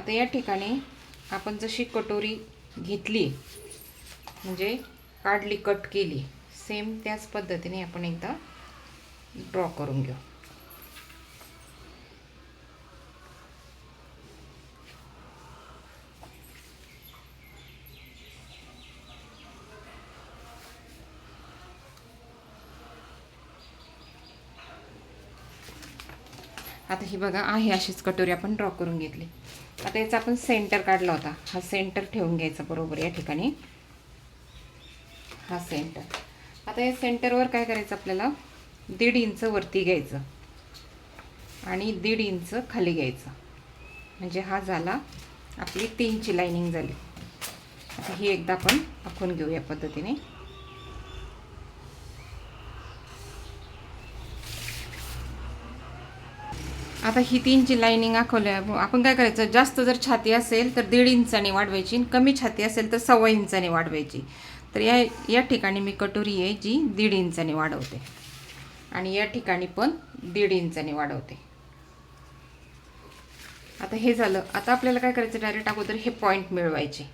आता या ठिकाणी आपण जशी कटोरी घेतली म्हणजे काढली कट केली सेम त्याच पद्धतीने आपण एकदा ड्रॉ करून घेऊ. आता ही बघा आहे अशीच कटोरी आपण ड्रॉ करून घेतली. आता याचा आपण सेंटर काढला होता. हा सेंटर ठेवून घ्यायचा बरोबर या ठिकाणी. हा सेंटर आता या सेंटरवर काय करायचं आपल्याला? दीड इंच वरती घ्यायचं. आणि दीड इंच खाली घ्यायचं. म्हणजे हा झाला आपली तीनची लाईनिंग झाली. आता ही एकदा आपण आखून घेऊ या पद्धतीने. आता ही तीनची लाईनिंग आखवल्या आपण काय करायचं? जास्त जर छाती असेल तर दीड इंचाने वाढवायची आणि कमी छाती असेल तर सव्वा इंचाने वाढवायची. तर या या ठिकाणी मी कटोरी आहे जी दीड इंचाने वाढवते. आणि या ठिकाणी पण दीड इंचाने वाढवते. आता हे झालं. आता आपल्याला काय करायचं? डायरेक्ट अगोदर हे पॉईंट मिळवायचे.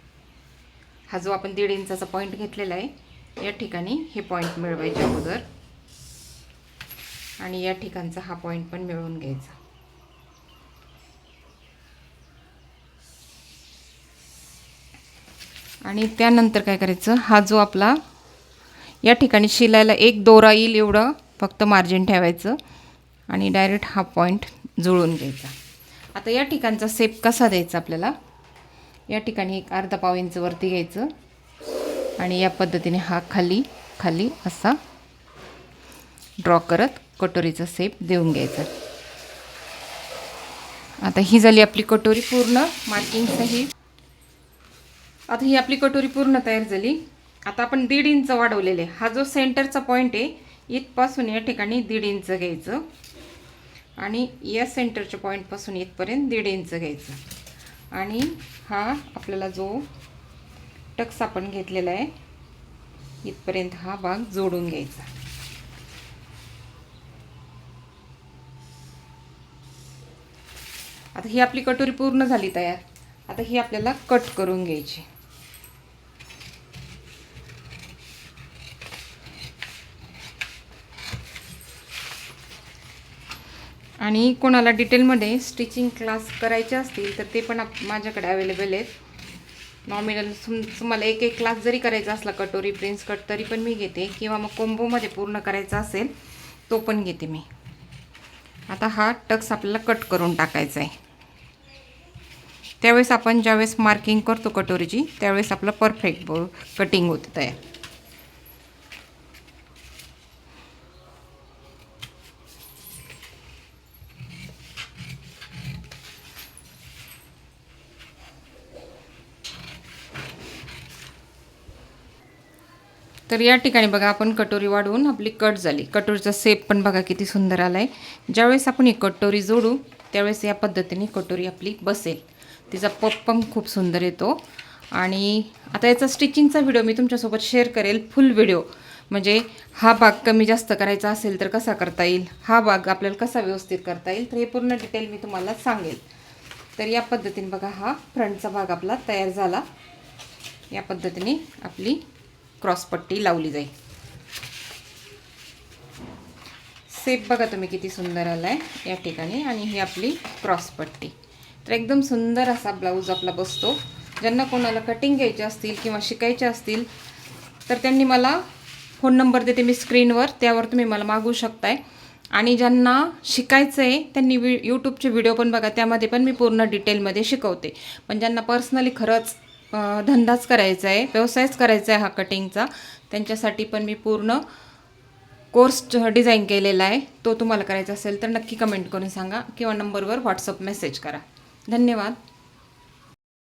हा जो आपण दीड इंचाचा पॉईंट घेतलेला आहे या ठिकाणी हे पॉईंट मिळवायचे अगोदर. आणि या ठिकाणचा हा पॉईंट पण मिळवून घ्यायचा. आणि त्यानंतर काय करायचं? हा जो आपला या ठिकाणी शिलायला एक दोरा येईल एवढं फक्त मार्जिन ठेवायचं आणि डायरेक्ट हा पॉईंट जुळून घ्यायचा. आता या ठिकाणचा सेप कसा द्यायचा आपल्याला? या ठिकाणी एक अर्धा पाव इंच वरती घ्यायचं आणि या पद्धतीने हा खाली खाली असा ड्रॉ करत कटोरीचा सेप देऊन घ्यायचा. आता ही झाली आपली कटोरी पूर्ण. मार्किंग आता ही आपली कटोरी पूर्ण तयार झाली. आता आपण दीड इंच वाढवलेले हा जो सेंटरचा पॉईंट आहे इथपासून या ठिकाणी दीड इंच घ्यायचं. आणि या सेंटरच्या पॉईंटपासून इथपर्यंत दीड इंच घ्यायचं. आणि हा आपल्याला जो टक्स आपण घेतलेला आहे इथपर्यंत हा भाग जोडून घ्यायचा. आता ही आपली कटोरी पूर्ण झाली तयार. आता ही आपल्याला कट करून घ्यायची. आणि कोणाला डिटेलमध्ये स्टिचिंग क्लास करायचे असतील तर ते पण आप माझ्याकडे अवेलेबल आहेत. नॉमिनल तुम तुम्हाला एक एक क्लास जरी करायचा असला कटोरी प्रिन्स कट तरी पण मी घेते. किंवा मग कोंबोमध्ये पूर्ण करायचा असेल तो पण घेते मी. आता हा टक्स आपल्याला कट करून टाकायचा आहे. त्यावेळेस आपण ज्यावेळेस मार्किंग करतो कटोरीची त्यावेळेस आपलं परफेक्ट ब कटिंग होते तयार. तर या ठिकाणी बघा आपण कटोरी वाढवून आपली कट झाली. कटोरीचा सेप पण बघा किती सुंदर आला आहे ज्यावेळेस आपण ही कटोरी जोडू त्यावेळेस या पद्धतीने कटोरी आपली बसेल. तिचा पप पण खूप सुंदर येतो. आणि आता याचा स्टिचिंगचा व्हिडिओ मी तुमच्यासोबत शेअर करेल फुल व्हिडिओ म्हणजे हा भाग कमी जास्त करायचा असेल तर कसा करता येईल? हा भाग आपल्याला कसा व्यवस्थित करता येईल? तर हे पूर्ण डिटेल मी तुम्हाला सांगेल. तर या पद्धतीने बघा हा फ्रंटचा भाग आपला तयार झाला. या पद्धतीने आपली क्रॉसपट्टी लावली जाईल. सेप बघा तुम्ही किती सुंदर आला आहे या ठिकाणी आणि ही आपली क्रॉसपट्टी. तर एकदम सुंदर असा ब्लाऊज आपला बसतो. ज्यांना कोणाला कटिंग घ्यायचे असतील किंवा शिकायचे असतील तर त्यांनी मला फोन नंबर देते मी स्क्रीनवर त्यावर तुम्ही मला मागू शकताय. आणि ज्यांना शिकायचं आहे त्यांनी वि यूट्यूबचे व्हिडिओ पण बघा. त्यामध्ये पण मी पूर्ण डिटेलमध्ये शिकवते. पण ज्यांना पर्सनली खरंच धंदाच करायचा आहे व्यवसायच करायचा आहे हा कटिंगचा त्यांच्यासाठी पण मी पूर्ण कोर्स डिझाईन केलेला आहे. तो तुम्हाला करायचा असेल तर नक्की कमेंट करून सांगा किंवा नंबरवर व्हॉट्सअप मेसेज करा. धन्यवाद.